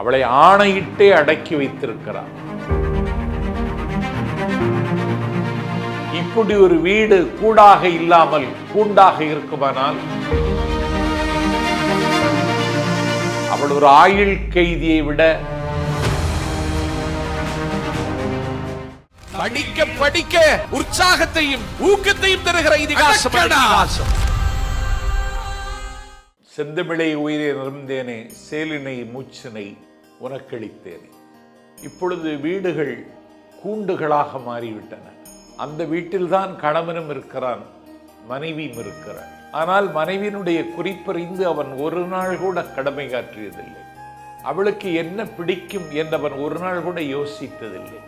அவளை ஆணையிட்டே அடக்கி வைத்திருக்கிறார். இப்படி ஒரு வீடு கூடாக இல்லாமல் கூண்டாக இருக்குமானால்? அவள் ஒரு ஆயுள் கைதியை விட படிக்க படிக்க உற்சாகத்தையும் ஊக்கத்தையும் தருகிற இதிகாசம். செந்தமிழை உயிரை நிறந்தேனே சேலினை மூச்சினை உனக்களித்தேனே இப்பொழுது வீடுகள் கூண்டுகளாக மாறிவிட்டன. அந்த வீட்டில்தான் கணவனும் இருக்கிறான் மனைவியும் இருக்கிறான் ஆனால் மனைவியினுடைய குறிப்பறிந்து அவன் ஒரு நாள் கூட கடமை காற்றியதில்லை. அவளுக்கு என்ன பிடிக்கும் என்றவன் ஒரு நாள் கூட யோசித்ததில்லை.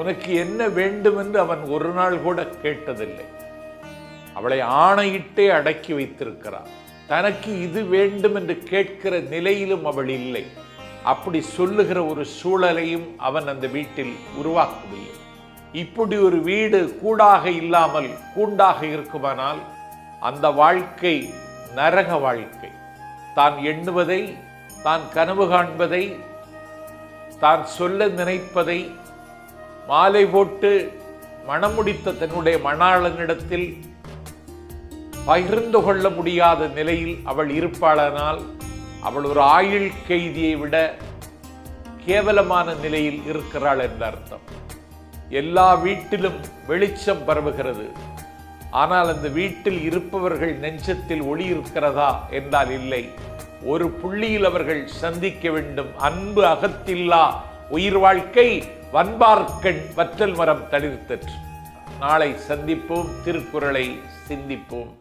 உனக்கு என்ன வேண்டும் என்று அவன் ஒரு நாள் கூட கேட்டதில்லை. அவளை ஆணையிட்டே அடக்கி வைத்திருக்கிறான். தனக்கு இது வேண்டும் என்று கேட்கிற நிலையிலும் அவள் இல்லை. அப்படி சொல்லுகிற ஒரு சூழலையும் அவன் அந்த வீட்டில் உருவாக்கவில்லை. இப்படி ஒரு வீடு கூடாக இல்லாமல் கூண்டாக இருக்குமானால் அந்த வாழ்க்கை நரக வாழ்க்கை. தான் எண்ணுவதை தான் கனவு காண்பதை தான் சொல்ல நினைப்பதை மாலை போட்டு மணமுடித்த தன்னுடைய மணாளனிடத்தில் பகிர்ந்து கொள்ள முடியாத நிலையில் அவள் இருப்பாளனால் அவள் ஒரு ஆயுள் கைதியை விட கேவலமான நிலையில் இருக்கிறாள் என்ற அர்த்தம். எல்லா வீட்டிலும் வெளிச்சம் பரவுகிறது. ஆனால் அந்த வீட்டில் இருப்பவர்கள் நெஞ்சத்தில் ஒளி இருக்கிறதா என்றால் இல்லை. ஒரு புள்ளியில் அவர்கள் சந்திக்க வேண்டும். அன்பு அகத்தில்லா உயிர் வாழ்க்கை வன்பார்க்கண் வற்றல் மரம் தளிர்த்தற்று. நாளை சந்திப்போம் திருக்குறளை சிந்திப்போம்.